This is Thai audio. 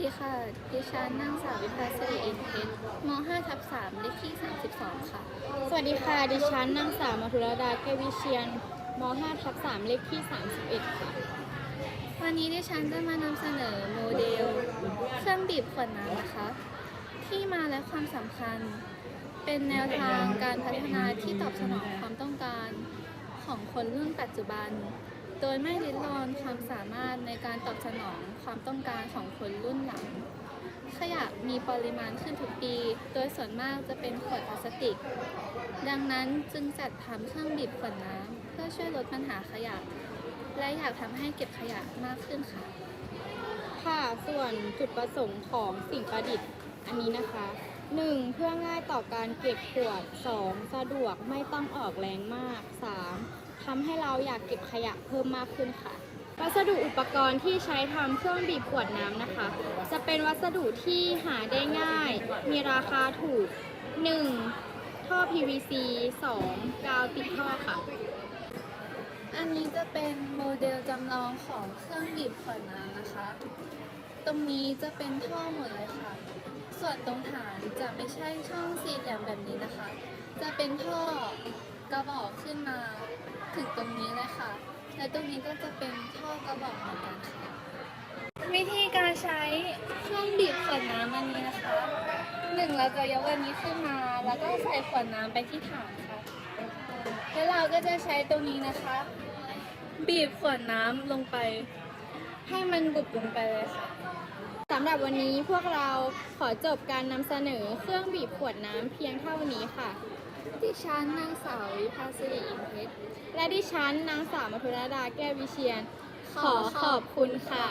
ดีค่ะ ดิฉันนางสาววิภาสิริอินเพชรม 5 ทับ3เลขที่ 32 ค่ะ สวัสดีค่ะ ดิฉันนางสาวมัทุรดาแก้ววิเชียนม 5 ทับ3เลขที่ 31 ค่ะ วันนี้ดิฉันจะมานำเสนอโมเดล เครื่องบีบขวดน้ำนะคะ ที่มาและความสำคัญ เป็นแนวทางการพัฒนาที่ตอบสนองความต้องการของคนรุ่นปัจจุบันโดยไม่ริดรอนความสามารถในการตอบสนองความต้องการของคนรุ่น มีปริมาณขึ้นทุกปี โดยส่วนมากจะเป็นขวดพลาสติก ดังนั้นจึงจัดทำเครื่องบีบขวดน้ำเพื่อช่วยลดปัญหาขยะ และอยากทำให้เก็บขยะมากขึ้นค่ะ ค่ะ ส่วนจุดประสงค์ของสิ่งประดิษฐ์อันนี้นะคะ 1. เพื่อง่ายต่อการเก็บขวด 2. สะดวกไม่ต้องออกแรงมาก 3. ทำให้เราอยากเก็บขยะเพิ่มมากขึ้นค่ะ วัสดุอุปกรณ์ที่ใช้ทำเครื่องบีบขวดน้ำนะคะ จะเป็นวัสดุที่หาได้ง่าย มีราคาถูก 1. ท่อ PVC 2. กาวติดท่อค่ะ อันนี้จะเป็นโมเดลจำลองของเครื่องบีบขวดน้ำนะคะ ตรงนี้จะเป็นท่อหมดเลยค่ะ ส่วนตรงฐานจะไม่ใช่ช่องสี่เหลี่ยมแบบนี้นะคะ จะเป็นท่อกระบอกขึ้นมาถึงตรงนี้เลยค่ะ และตรงนี้ก็จะเป็นท่อกระบอกเหมือนกันค่ะวิธีการใช้เครื่องบีบขวดน้ำอันนี้นะคะหนึ่งเราจะยกอันนี้ขึ้นมา แล้วก็ใส่ขวดน้ำไปที่ฐานค่ะ แล้วเราก็จะใช้ตรงนี้นะคะ บีบขวดน้ำลงไป ให้มันบุบลงไปเลยค่ะสำหรับวันนี้พวกเราขอจบการนำเสนอเครื่องบีบขวดน้ำเพียงเท่านี้ค่ะ ดิฉันนางสาววิภาสิริอินเพชร ดิฉันนางสาวมัทุรดาแก้ววิเชียน ขอขอบคุณค่ะ